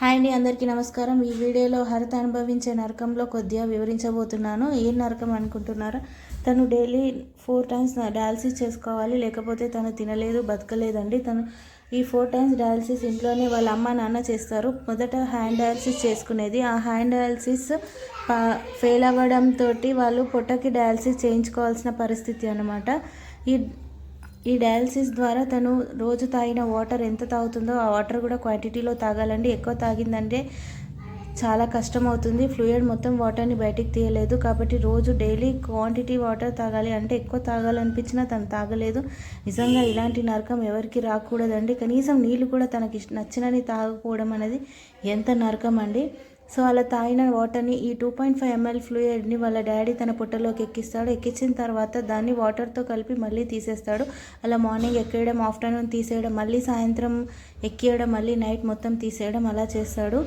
Hi అండి అందరికీ నమస్కారం. ఈ వీడియోలో హరిత అనుభవించే నరకంలో కొద్దిగా వివరించబోతున్నాను. ఏ నరకం అనుకుంటున్నారా? తను డైలీ ఫోర్ టైమ్స్ డయాలసిస్ చేసుకోవాలి లేకపోతే తను తినలేదు బతకలేదండి. తను ఈ ఫోర్ టైమ్స్ డయాలసిస్ ఇంట్లోనే వాళ్ళ అమ్మ నాన్న చేస్తారు. మొదట హ్యాండ్ డయాలసిస్ చేసుకునేది. ఆ హ్యాండ్ డయాలసిస్ ఫెయిల్ అవ్వడంతో వాళ్ళు పొట్టకి డయాలసిస్ చేయించుకోవాల్సిన పరిస్థితి అనమాట ఈ ఈ డయాలసిస్ ద్వారా తను రోజు తాగిన వాటర్ ఎంత తాగుతుందో ఆ వాటర్ కూడా క్వాంటిటీలో తాగాలండి. ఎక్కువ తాగిందంటే చాలా కష్టం అవుతుంది ఫ్లూయిడ్ మొత్తం వాటర్ని బయటికి తీయలేదు కాబట్టి రోజు డైలీ క్వాంటిటీ వాటర్ తాగాలి అంటే ఎక్కువ తాగాలనిపించినా తను తాగలేదు. నిజంగా ఇలాంటి నరకం ఎవరికి రాకూడదండి. కనీసం నీళ్ళు కూడా తనకి నచ్చినని తాగకపోవడం అనేది ఎంత నరకం అండి. సో అలా తాగిన వాటర్ని ఈ టూ పాయింట్ ఫైవ్ ఎంఎల్ ఫ్లూయిడ్ని వాళ్ళ డాడీ తన పుట్టలోకి ఎక్కిస్తాడు. ఎక్కించిన తర్వాత దాన్ని వాటర్తో కలిపి మళ్ళీ తీసేస్తాడు. అలా మార్నింగ్ ఎక్కేయడం ఆఫ్టర్నూన్ తీసేయడం మళ్ళీ సాయంత్రం ఎక్కియడం మళ్ళీ నైట్ మొత్తం తీసేయడం అలా చేస్తాడు.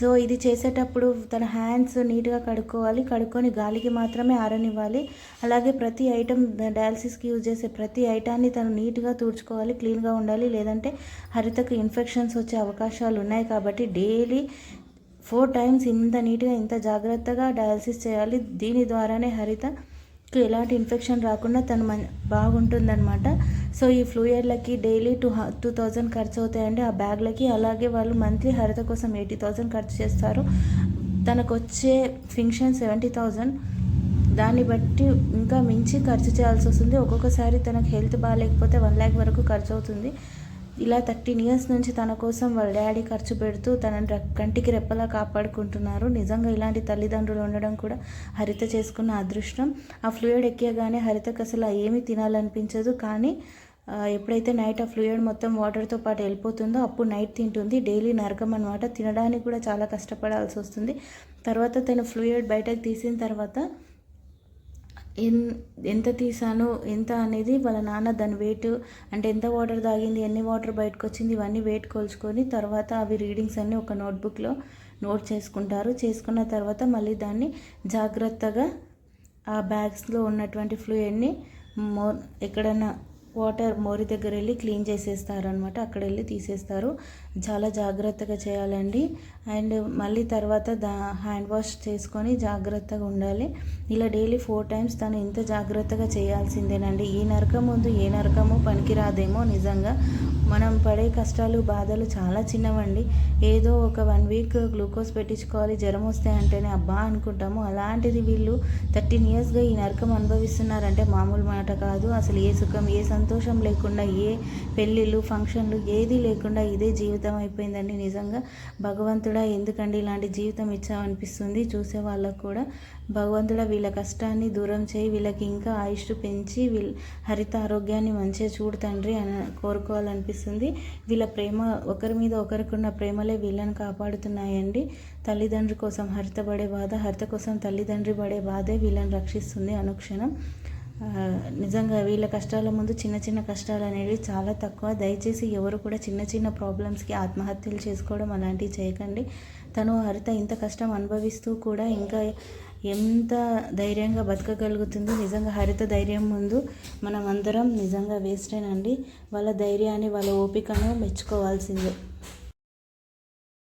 సో ఇది చేసేటప్పుడు తన హ్యాండ్స్ నీట్గా కడుక్కోవాలి. కడుక్కొని గాలికి మాత్రమే ఆరనివ్వాలి. అలాగే ప్రతి ఐటెం డయాలసిస్కి యూజ్ చేసే ప్రతి ఐటాన్ని తను నీట్గా తుడుచుకోవాలి క్లీన్గా ఉండాలి. లేదంటే హరితకు ఇన్ఫెక్షన్స్ వచ్చే అవకాశాలు ఉన్నాయి కాబట్టి డైలీ ఫోర్ టైమ్స్ ఇంత నీట్గా ఇంత జాగ్రత్తగా డయాలసిస్ చేయాలి. దీని ద్వారానే హరితకు ఎలాంటి ఇన్ఫెక్షన్ రాకుండా తను మన బాగుంటుందన్నమాట. సో ఈ ఫ్లూయర్లకి డైలీ టూ టూ థౌజండ్ ఖర్చు అవుతాయండి ఆ బ్యాగ్లకి అలాగే వాళ్ళు మంత్లీ హరిత కోసం ఎయిటీ థౌజండ్ ఖర్చు చేస్తారు. తనకు వచ్చే ఫింక్షన్ సెవెంటీ థౌజండ్. దాన్ని బట్టి ఇంకా మించి ఖర్చు చేయాల్సి వస్తుంది ఒక్కొక్కసారి తనకు హెల్త్ బాగాలేకపోతే వన్ ల్యాక్ వరకు ఖర్చు అవుతుంది ఇలా థర్టీన్ ఇయర్స్ నుంచి తన కోసం వాళ్ళ డాడీ ఖర్చు పెడుతూ తనని కంటికి రెప్పలా కాపాడుకుంటున్నారు. నిజంగా ఇలాంటి తల్లిదండ్రులు ఉండడం కూడా హరిత చేసుకున్న అదృష్టం. ఆ ఫ్లూయిడ్ ఎక్కగానే హరితకు అసలు ఏమీ తినాలనిపించదు. కానీ ఎప్పుడైతే నైట్ ఆ ఫ్లూయిడ్ మొత్తం వాటర్తో పాటు వెళ్ళిపోతుందో అప్పుడు నైట్ తింటుంది. డైలీ నరకం అనమాట తినడానికి కూడా చాలా కష్టపడాల్సి వస్తుంది. తర్వాత తను ఫ్లూయిడ్ బయటకు తీసిన తర్వాత ఎన్ ఎంత తీసాను ఎంత అనేది వాళ్ళ నాన్న దాని వెయిట్ అంటే ఎంత వాటర్ తాగింది ఎన్ని వాటర్ బయటకు వచ్చింది ఇవన్నీ వెయిట్ కొలుచుకొని తర్వాత అవి రీడింగ్స్ అన్నీ ఒక నోట్బుక్లో నోట్ చేసుకుంటారు. చేసుకున్న తర్వాత మళ్ళీ దాన్ని జాగ్రత్తగా ఆ బ్యాగ్స్లో ఉన్నటువంటి ఫ్లూయిడ్ని మో ఎక్కడన్నా వాటర్ మోరి దగ్గర వెళ్ళి క్లీన్ చేసేస్తారు అనమాట అక్కడ వెళ్ళి తీసేస్తారు. చాలా జాగ్రత్తగా చేయాలండి. అండ్ మళ్ళీ తర్వాత దా హ్యాండ్ వాష్ చేసుకొని జాగ్రత్తగా ఉండాలి. ఇలా డైలీ ఫోర్ టైమ్స్ తను ఇంత జాగ్రత్తగా చేయాల్సిందేనండి. ఈ నరకం ముందు ఏ నరకము పనికిరాదేమో నిజంగా. మనం పడే కష్టాలు బాధలు చాలా చిన్నవండి. ఏదో ఒక వన్ వీక్ గ్లూకోజ్ పెట్టించుకోవాలి జ్వరం వస్తే అంటేనే అబ్బా అనుకుంటాము. అలాంటిది వీళ్ళు థర్టీన్ ఇయర్స్గా ఈ నరకం అనుభవిస్తున్నారంటే మామూలు మాట కాదు. అసలు ఏ సుఖం ఏ సంతోషం లేకుండా ఏ పెళ్ళిళ్ళు ఫంక్షన్లు ఏది లేకుండా ఇదే జీవితం అయిపోయిందండి నిజంగా. భగవంతుడా ఎందుకండి ఇలాంటి జీవితం ఇచ్చామనిపిస్తుంది చూసే వాళ్ళకు కూడా భగవంతుడా వీళ్ళ కష్టాన్ని దూరం చేయి. వీళ్ళకి ఇంకా ఆయుష్ పెంచి వీళ్ళ హరిత ఆరోగ్యాన్ని మంచిగా చూడు తండ్రి అని కోరుకోవాలనిపిస్తుంది. వీళ్ళ ప్రేమ ఒకరి మీద ఒకరికున్న ప్రేమలే వీళ్ళని కాపాడుతున్నాయండి. తల్లిదండ్రి కోసం హరిత పడే బాధ హరిత కోసం తల్లిదండ్రి పడే బాధే వీళ్ళని రక్షిస్తుంది అనుక్షణం. నిజంగా వీళ్ళ కష్టాల ముందు చిన్న చిన్న కష్టాలు అనేవి చాలా తక్కువ. దయచేసి ఎవరు కూడా చిన్న చిన్న ప్రాబ్లమ్స్కి ఆత్మహత్యలు చేసుకోవడం అలాంటివి చేయకండి. తను హరిత ఇంత కష్టం అనుభవిస్తూ కూడా ఇంకా ఎంత ధైర్యంగా బతకగలుగుతుందో నిజంగా హరిత ధైర్యం ముందు మనం అందరం నిజంగా వేస్టేనండి. వాళ్ళ ధైర్యాన్ని వాళ్ళ ఓపికను మెచ్చుకోవాల్సిందే.